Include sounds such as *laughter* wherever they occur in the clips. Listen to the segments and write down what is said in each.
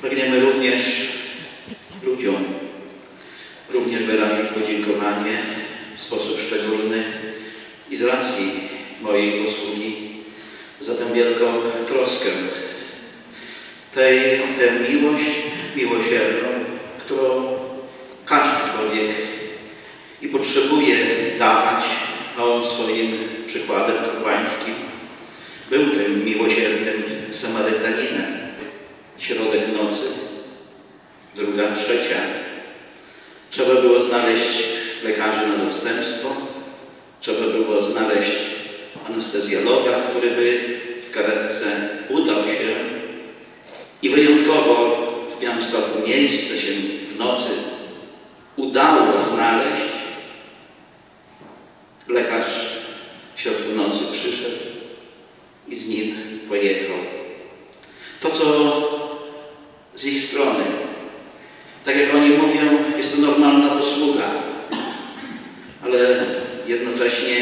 Pragniemy również ludziom również wyrazić podziękowanie w sposób szczególny i z racji mojej posługi za tę wielką troskę, tej, tę miłość miłosierną, którą każdy człowiek i potrzebuje dawać, a on swoim przykładem kapłańskim był tym miłosiernym Samarytaninem. Środek nocy, druga, trzecia. Trzeba było znaleźć lekarzy na zastępstwo, trzeba było znaleźć anestezjologa, który by w karetce udał się i wyjątkowo w Białymstoku miejsce się w nocy udało znaleźć. Lekarz w środku nocy przyszedł i z nim pojechał. To, co z ich strony, tak jak oni mówią, jest to normalna posługa, ale jednocześnie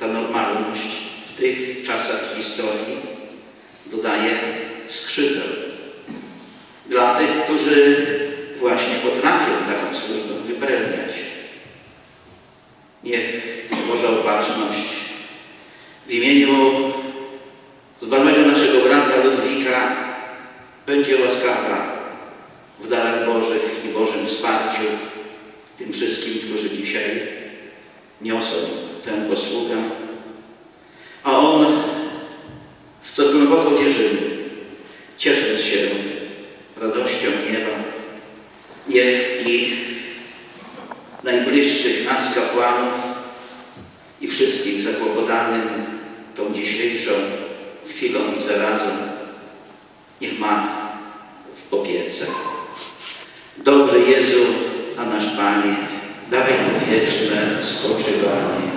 ta normalność w tych czasach historii dodaje skrzydeł dla tych, którzy właśnie potrafią taką służbę wypełniać. Niech Boża opatrzność w imieniu zmarłego naszego brata Ludwika będzie łaskawa w darach Bożych i Bożym wsparciu tym wszystkim, którzy dzisiaj niosą tę posługę. A On, w co głęboko wierzymy, ciesząc się radością nieba, niech ich najbliższych nas kapłanów i wszystkich zakłopotanym tą dzisiejszą chwilą i zarazem, niech ma w opiece. Dobry Jezu, a nasz Panie, daj mu wieczne spoczywanie.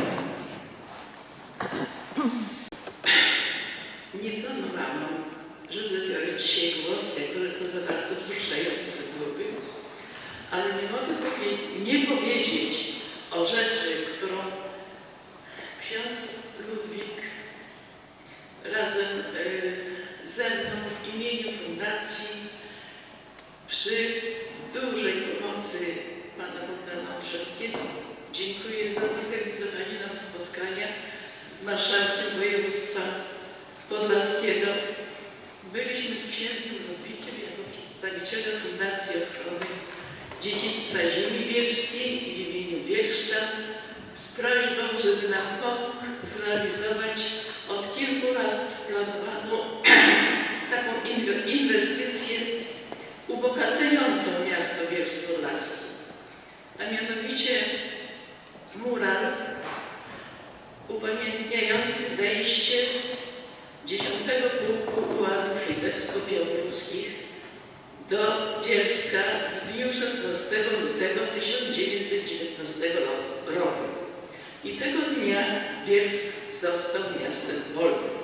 Nie planowałam, że zabiorę dzisiaj głos, jako że to za bardzo wzruszające byłoby, ale nie mogę powie- nie powiedzieć o rzeczy, którą ksiądz Ludwik razem y, ze mną w imieniu Fundacji przy dużej pomocy pana Bogdana Olszewskiego dziękuję za zorganizowanie nam spotkania z marszałkiem województwa podlaskiego. Byliśmy z księdzem Ludwikiem jako przedstawiciele Fundacji Ochrony Dziedzictwa Ziemi Bielskiej w imieniu Bielszczan z prośbą, żeby nam pomógł zrealizować od kilku lat planowaną *clears throat* taką inwe- inwestycję ubogacającą miasto Bielsko-Podlaskie, a mianowicie mural upamiętniający wejście 10 Pułku Ułanów Litewsko-Białoruskich do Bielska w dniu 16 lutego 1919 ro- roku. I tego dnia Bielsk został miastem wolnym.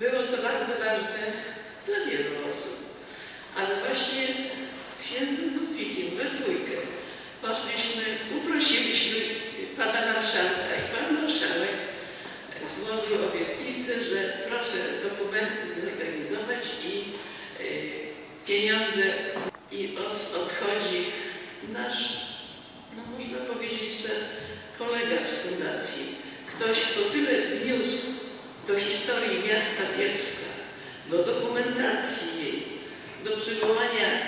Było to bardzo ważne dla wielu osób, ale właśnie z księdzem Ludwikiem we dwójkę poszliśmy, uprosiliśmy pana marszałka i pan marszałek złożył obietnicę, że proszę dokumenty zorganizować i y, pieniądze i od, odchodzi nasz, no można powiedzieć, że kolega z fundacji, ktoś, kto tyle wniósł do historii miasta Bielska, do dokumentacji jej, do przywołania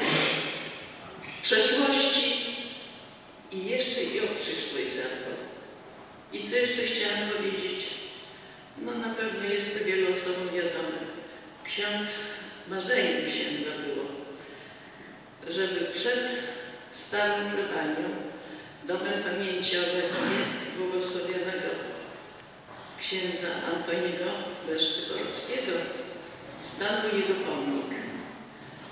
przeszłości i jeszcze i o przyszłość zadbał. I co jeszcze chciałam powiedzieć? No na pewno jest to wielu osobom wiadome. Ksiądz marzeniem księdza było, żeby przed starą plebanią, domem pamięci obecnie błogosławionego księdza Antoniego Besztyborowskiego stanął jego pomnik.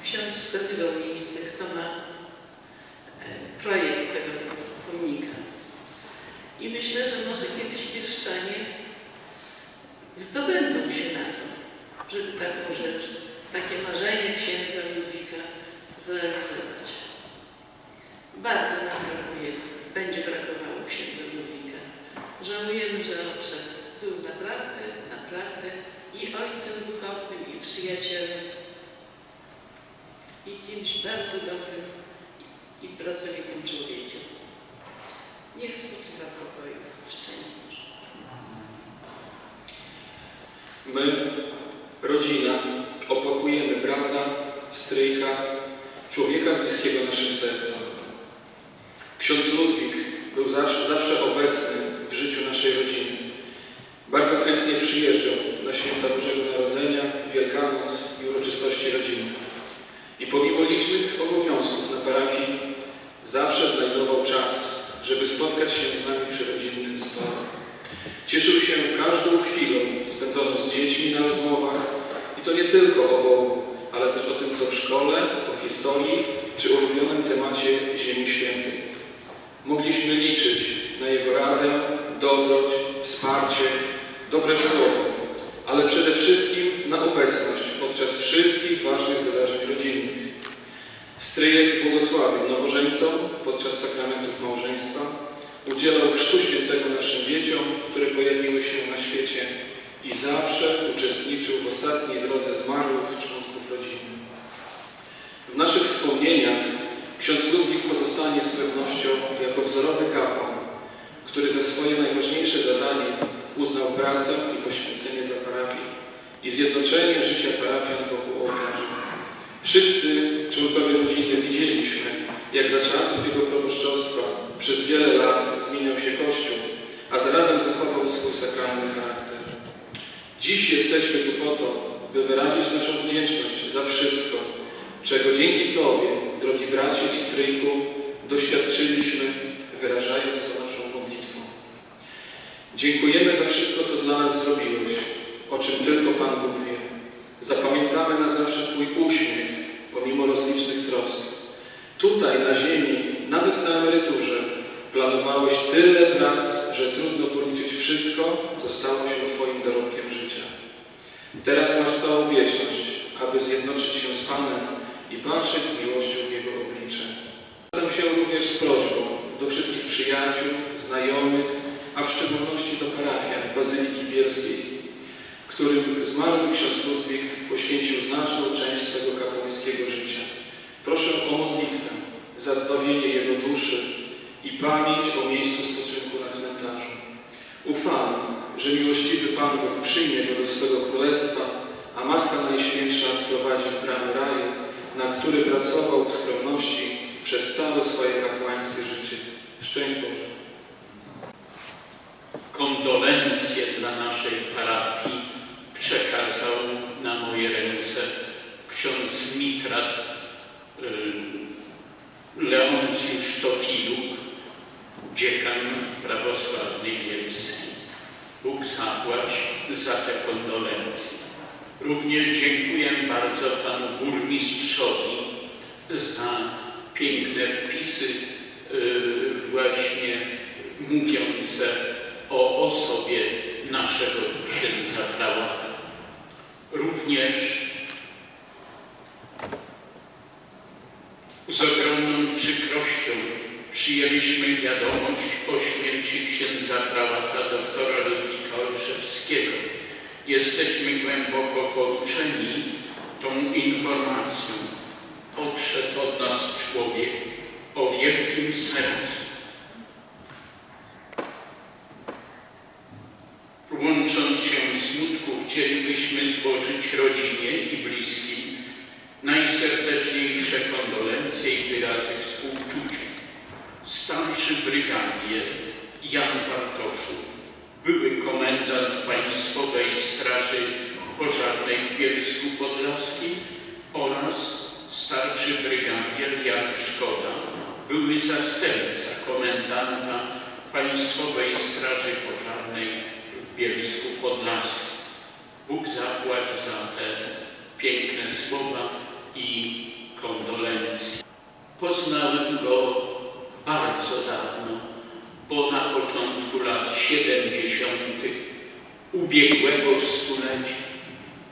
Ksiądz wskazywał miejsce, kto ma e, projekt tego pomnika. I myślę, że może kiedyś Bielszczanie zdobędą się na to, żeby taką rzecz, takie marzenie księdza Ludwika zrealizować. Bardzo nam brakuje, będzie brakowało księdza Ludwika. Żałujemy, że odszedł. Był naprawdę, naprawdę i ojcem duchownym, i przyjacielem i kimś bardzo dobrym i, pracowitym człowiekiem. Niech spoczywa pokoju. Szczęść Boże. My, rodzina, opakujemy brata, stryjka, człowieka bliskiego naszym sercom. Ksiądz Ludwik był zawsze, zawsze obecny w życiu naszej rodziny. Bardzo chętnie przyjeżdżał na święta Bożego Narodzenia, Wielkanoc i uroczystości rodziny. I pomimo licznych obowiązków na parafii, zawsze znajdował czas, żeby spotkać się z nami przy rodzinnym stole. Cieszył się każdą chwilą spędzoną z dziećmi na rozmowach i to nie tylko o Bogu, ale też o tym, co w szkole, o historii czy ulubionym temacie Ziemi Świętej. Mogliśmy liczyć na Jego radę, dobroć, wsparcie, dobre słowo, ale przede wszystkim na obecność podczas wszystkich ważnych wydarzeń rodzinnych. Stryjek błogosławił nowożeńcom podczas sakramentów małżeństwa, udzielał chrztu świętego naszym dzieciom, które pojawiły się na świecie i zawsze uczestniczył w ostatniej drodze zmarłych członków rodziny. W naszych wspomnieniach ksiądz Ludwik pozostanie z pewnością jako wzorowy kapłan, który za swoje najważniejsze zadanie uznał pracę i poświęcenie dla parafii i zjednoczenie życia parafian wokół ołtarza. Wszyscy członkowie rodziny widzieliśmy, jak za czasów jego proboszczostwa przez wiele lat zmieniał się Kościół, a zarazem zachował swój sakralny charakter. Dziś jesteśmy tu po to, by wyrazić naszą wdzięczność za wszystko, czego dzięki Tobie, drogi bracie i stryjku, doświadczyliśmy, wyrażając to naszą modlitwą. Dziękujemy za wszystko, co dla nas zrobiłeś, o czym tylko Pan Bóg wie. Zapamiętamy na zawsze Twój uśmiech, pomimo rozlicznych trosk. Tutaj na ziemi, nawet na emeryturze, planowałeś tyle prac, że trudno policzyć wszystko, co stało się Twoim dorobkiem życia. Teraz masz całą wieczność, aby zjednoczyć się z Panem i patrzeć z miłością w Jego oblicze. Zwracam się również z prośbą do wszystkich przyjaciół, znajomych, a w szczególności do parafian Bazyliki Bielskiej, którym zmarły ksiądz Ludwik poświęcił znaczną część swego kapłańskiego życia. Proszę o modlitwę za zbawienie jego duszy i pamięć o miejscu spoczynku na cmentarzu. Ufam, że miłościwy Pan Bóg przyjmie go do swego królestwa, a Matka Najświętsza wprowadzi w bramy raju, na który pracował w skromności przez całe swoje kapłańskie życie. Szczęść Boże. kondolencje dla naszej parafii przekazał na moje ręce ksiądz Mitrat y, Leoncjusz Tofiluk, dziekan prawosławnej Bielskiej. Bóg zapłać za te kondolencje. Również dziękuję bardzo panu burmistrzowi za piękne wpisy y, właśnie mówiące o osobie naszego księdza prałata. Również przyjęliśmy wiadomość o śmierci księdza prałata doktora Ludwika Olszewskiego. Jesteśmy głęboko poruszeni tą informacją. Odszedł od nas człowiek o wielkim sercu. Łącząc się w smutku, chcielibyśmy złożyć rodzinie i bliskim najserdeczniejsze kondolencje i wyrazy współczucia. Starszy brygadier Jan Bartoszu, były komendant Państwowej Straży Pożarnej w Bielsku Podlaskim oraz starszy brygadier Jan Szkoda, były zastępca komendanta Państwowej Straży Pożarnej w Bielsku Podlaskim. Bóg zapłać za te piękne słowa i kondolencje. Poznałem go bardzo dawno, bo na początku lat 70. ubiegłego stulecia.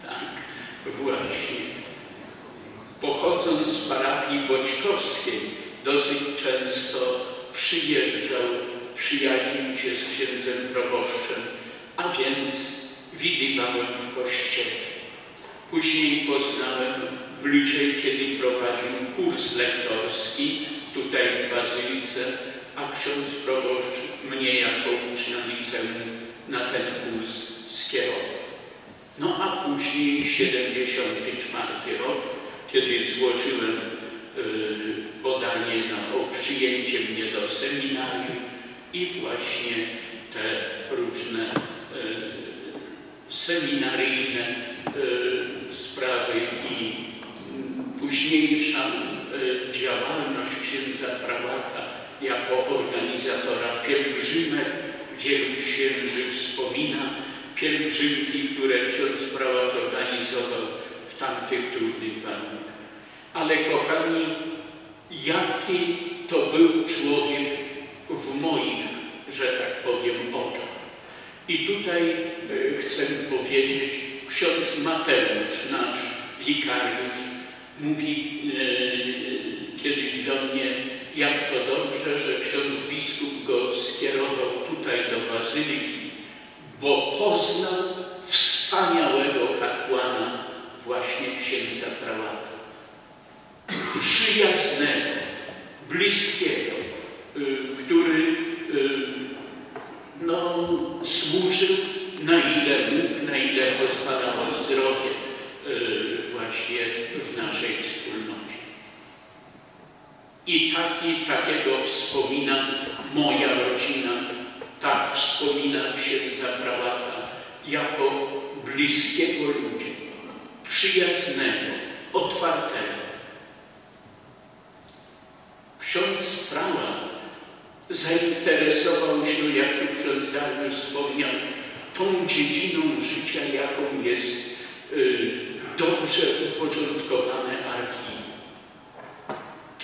Tak, właśnie. Pochodząc z parafii Boćkowskiej, dosyć często przyjeżdżał, przyjaźnił się z księdzem proboszczem, a więc widywałem w kościele. Później poznałem bliżej, kiedy prowadził kurs lektorski tutaj w Bazylice, a ksiądz proboszcz mnie jako ucznia liceum na ten kurs skierował. No a później 74 rok, kiedy złożyłem y, podanie na, o przyjęcie mnie do seminarium i właśnie te różne y, seminaryjne y, sprawy i mm, późniejsza y, działalność księdza prałata jako organizatora pielgrzymek wielu księży wspomina pielgrzymki, które ksiądz prałat organizował w tamtych trudnych warunkach. Ale kochani, jaki to był człowiek w moich, że tak powiem, oczach. I tutaj e, chcę powiedzieć, ksiądz Mateusz, nasz wikariusz, mówi e, kiedyś do mnie, jak to dobrze, że ksiądz biskup go skierował tutaj do Bazyliki, bo poznał wspaniałego kapłana, właśnie księdza prałata. Przyjaznego, bliskiego, y, który y, no, służył na ile mógł, na ile pozwalało zdrowie y, właśnie w naszej wspólnocie. I taki, takiego wspomina moja rodzina, tak wspomina księdza prałata, jako bliskiego ludzi, przyjaznego, otwartego. Ksiądz prałat zainteresował się, jak tu ksiądz Dariusz wspomniał, tą dziedziną życia, jaką jest y, dobrze uporządkowane archiwum.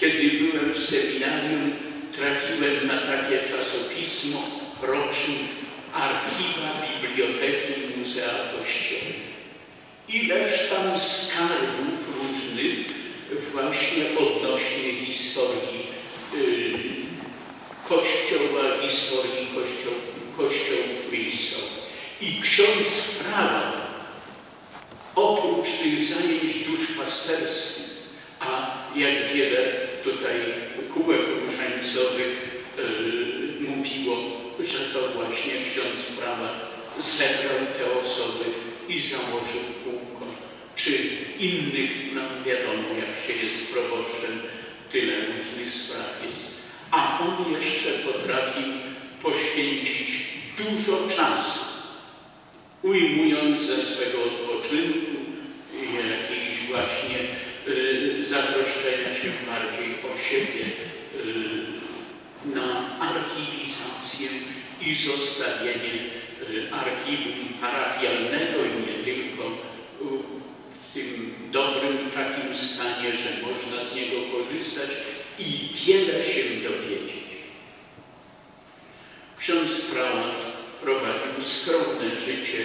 Kiedy byłem w seminarium, trafiłem na takie czasopismo, rocznik Archiwa Biblioteki Muzea Kościelne. Ileż tam skarbów różnych właśnie odnośnie historii y, Kościoła, historii kościoł, kościołów Frisow. I ksiądz prawa, oprócz tych zajęć duszpasterskich, a jak wiele tutaj kółek różańcowych y, mówiło, że to właśnie ksiądz prawa zebrał te osoby i założył kółko. Czy innych, no wiadomo, jak się jest proboszczem, tyle różnych spraw jest. A on jeszcze potrafił poświęcić dużo czasu, ujmując ze swego odpoczynku i jakiejś właśnie y, zatroszczenia się bardziej o siebie y, na archiwizację i zostawienie y, archiwum parafialnego i nie tylko y, w tym dobrym takim stanie, że można z niego korzystać i wiele się dowiedzieć. Ksiądz prałat prowadził skromne życie,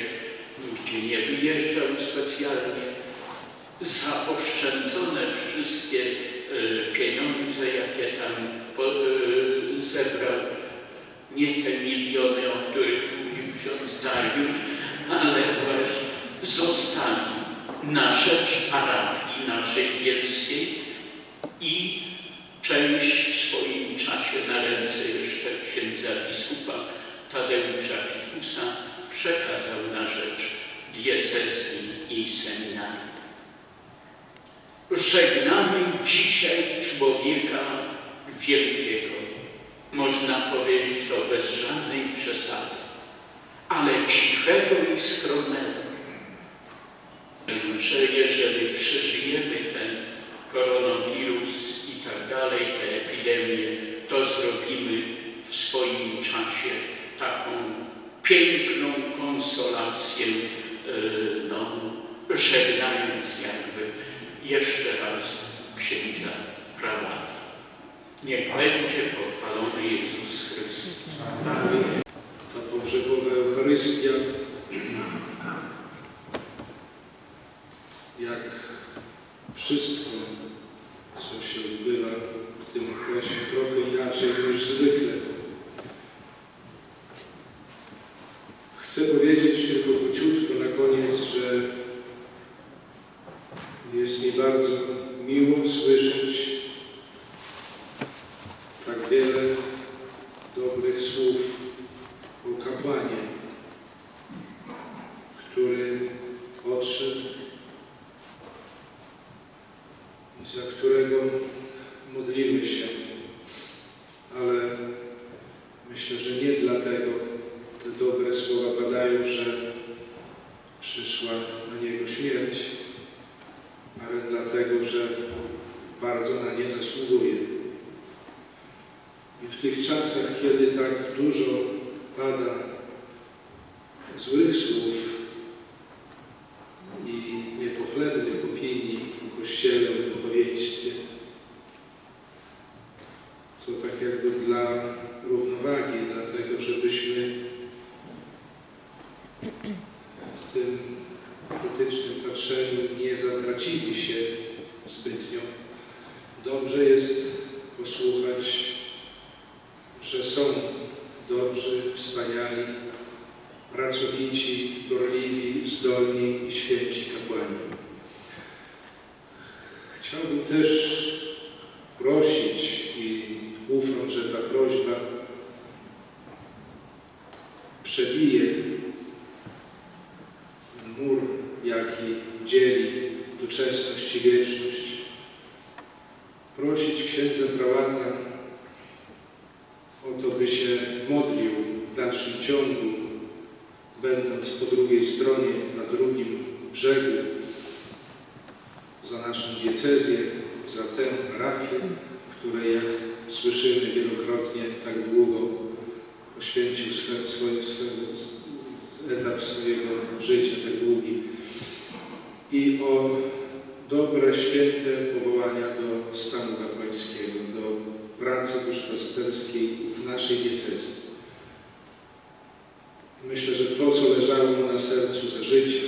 nigdzie nie wyjeżdżał specjalnie. Zaoszczędzone wszystkie e, pieniądze, jakie tam po, e, zebrał, nie te miliony, o których mówił ksiądz Dariusz, ale właśnie zostawił na rzecz parafii naszej bielskiej i część w swoim czasie na ręce jeszcze księdza biskupa Tadeusza Pikusa przekazał na rzecz diecezji i seminarium. Żegnamy dzisiaj człowieka wielkiego, można powiedzieć to bez żadnej przesady, ale cichego i skromnego. Że jeżeli przeżyjemy ten koronawirus i tak dalej, tę epidemię, to zrobimy w swoim czasie taką piękną konsolację, yy, no, żegnając jakby jeszcze raz księdza prałata. Niech będzie pochwalony Jezus Chrystus. ta pogrzebowa Eucharystia, jak wszystko, co się odbywa w tym okresie, trochę inaczej niż zwykle. Chcę powiedzieć tylko króciutko na koniec, że Jest mi bardzo miło słyszeć tak wiele dobrych słów o kapłanie, który odszedł i za którego modlimy się. Ale myślę, że nie dlatego te dobre słowa padają, że przyszła na niego śmierć, ale dlatego, że bardzo na nie zasługuje. I w tych czasach, kiedy tak dużo pada złych słów Kościele, o duchowieństwie, to tak jakby dla równowagi, dlatego żebyśmy w tym krytycznym patrzeniu nie zatracili się zbytnio. Dobrze jest posłuchać, że są dobrzy, wspaniali, pracowici, gorliwi, zdolni i święci kapłani. Chciałbym też prosić i ufam, że ta prośba przebije mur, jaki dzieli doczesność i wieczność. Prosić księdza prałata o to, by się modlił w dalszym ciągu, będąc po drugiej stronie, na drugim brzegu, naszą diecezję, za tę parafię, której, jak słyszymy wielokrotnie, tak długo poświęcił swe, swoje, swoje, etap swojego życia, tak długi, i o dobre, święte powołania do stanu kapłańskiego, do pracy duszpasterskiej w naszej diecezji. Myślę, że to, co leżało mu na sercu za życia,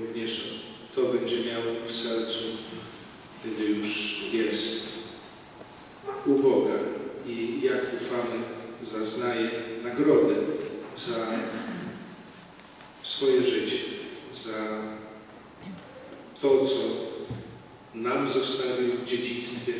również to będzie miał w sercu, kiedy już jest u Boga i jak ufamy, zaznaje nagrodę za swoje życie, za to, co nam zostawił w dziedzictwie,